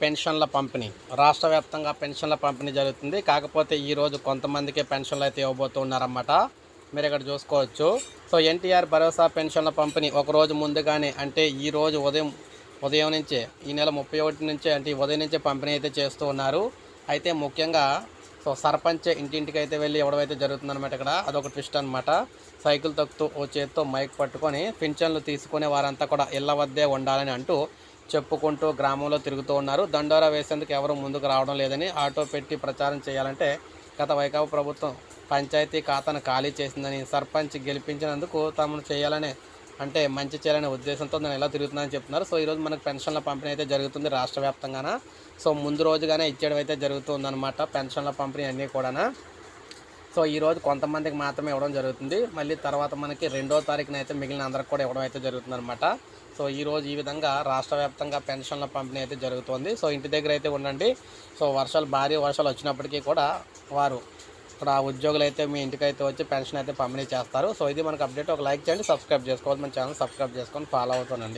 పెన్షన్ల పంపిణీ. రాష్ట్ర వ్యాప్తంగా పెన్షన్ల పంపిణీ జరుగుతుంది. కాకపోతే ఈరోజు కొంతమందికే పెన్షన్లు అయితే ఇవ్వబోతున్నారన్నమాట మీరు ఇక్కడ చూసుకోవచ్చు. సో ఎన్టీఆర్ భరోసా పెన్షన్ల పంపిణీ ఒకరోజు ముందుగానే అంటే ఈ రోజు ఉదయం ఉదయం నుంచే ఈ నెల ముప్పై ఒకటి నుంచే అంటే ఉదయం నుంచే పంపిణీ అయితే చేస్తూ ఉన్నారు. అయితే ముఖ్యంగా సో సర్పంచ్ ఇంటింటికి అయితే వెళ్ళి ఇవ్వడం అయితే జరుగుతుందన్నమాట ఇక్కడ. అదొక ట్విస్ట్ అనమాట సైకిల్ తొక్కుతూ ఓ చేత్తో మైక్ పట్టుకొని పింఛన్లు తీసుకునే వారంతా కూడా ఇళ్ళ వద్దే ఉండాలని అంటూ చెప్పుకుంటూ గ్రామంలో తిరుగుతూ ఉన్నారు. దండోరా వేసేందుకు ఎవరు ముందుకు రావడం లేదని ఆటో పెట్టి ప్రచారం చేయాలంటే గత వైకాపా ప్రభుత్వం పంచాయతీ ఖాతాను ఖాళీ చేసిందని సర్పంచ్ గెలిపించినందుకు తమను చేయాలనే అంటే మంచి చేయాలనే ఉద్దేశంతో నేను ఎలా తిరుగుతున్నానని చెప్తున్నారు. సో ఈరోజు మనకు పెన్షన్ల పంపిణీ అయితే జరుగుతుంది రాష్ట్ర వ్యాప్తంగాన. సో ముందు రోజుగానే ఇచ్చేయడం అయితే జరుగుతుందన్నమాట పెన్షన్ల పంపిణీ అన్నీ కూడా సో ఈ రోజు కొంతమందికి మాత్రమే ఇవ్వడం జరుగుతుంది. మళ్ళీ తర్వాత మనకి రెండో తారీఖున అయితే మిగిలిన అందరికి కూడా ఇవ్వడం అయితే జరుగుతుంది అనమాట సో ఈ రోజు ఈ విధంగా రాష్ట్ర వ్యాప్తంగా పెన్షన్ల పంపిణీ అయితే జరుగుతుంది. సో ఇంటి దగ్గర అయితే ఉండండి. సో వర్షాలు భారీ వర్షాలు వచ్చినప్పటికీ కూడా వారు ఇక్కడ ఉద్యోగులు అయితే మీ ఇంటికైతే వచ్చి పెన్షన్ అయితే పంపిణీ చేస్తారు. సో ఇది మనకు అప్డేట్. ఒక లైక్ చేయండి సబ్స్క్రైబ్ చేసుకోవాలి. మన ఛానల్ సబ్స్క్రైబ్ చేసుకొని ఫాలో అవుతానండి